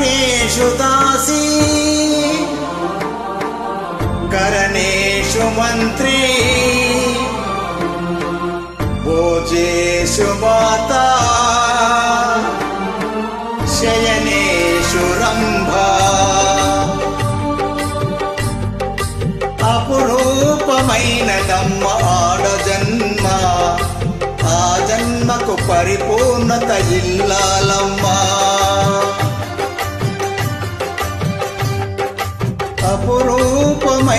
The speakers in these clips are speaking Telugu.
కరణేషు దాసీ. కరణేషు మంత్రి. భోజేషు మాతా. శయనేషు రంభా. అపురూపమైన దమ్మ ఆడజన్మ ఆ జన్మకు పరిపూర్ణత ఇల్లాలం.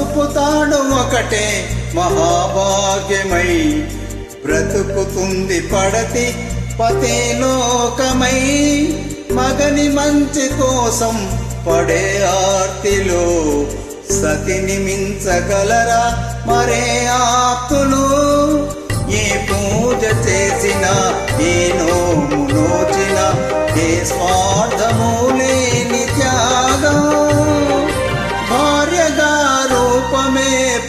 పసుపుతాడు ఒకటే మహాభాగ్యమై. బ్రతుకుతుంది పడతి పతే లోకమై. మగని మంచి కోసం పడే ఆర్తిలో సతిని మించగలరా మరే ఆప్తులు? ఏ పూజ చేసినా ఏ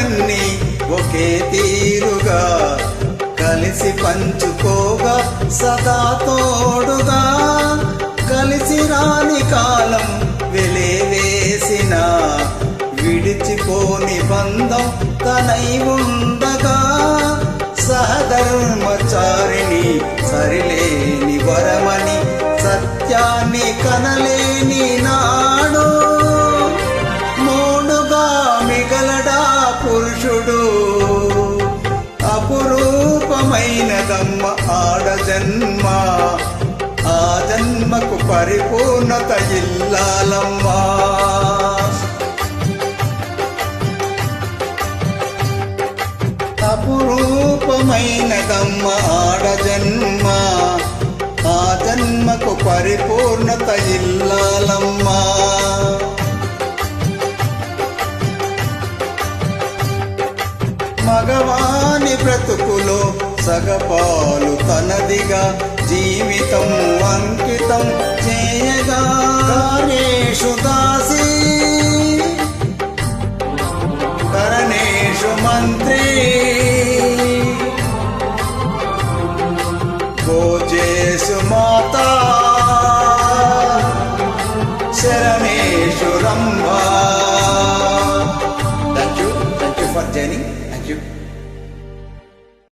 కలిమిలేములన్నీ ఒకే తీరుగా. కలిసి పంచుకోగా సదా తోడుగా. కలిసి రాని కాలం వెలేవేసిన విడిచిపోని బంధం తనై జన్మ ఆడ జన్మ. ఆ జన్మకు పరిపూర్ణత ఇల్లాలమ్మా. అపురూపమైనదమ్మ ఆడ జన్మ. ఆ జన్మకు పరిపూర్ణత ఇల్లాలమ్మా. సగపాలు తనదిగా జీవితం అంకితం చేయగా. కారేషు దాసి కరణేషు మంత్రి. గోజేసు మాత శరణి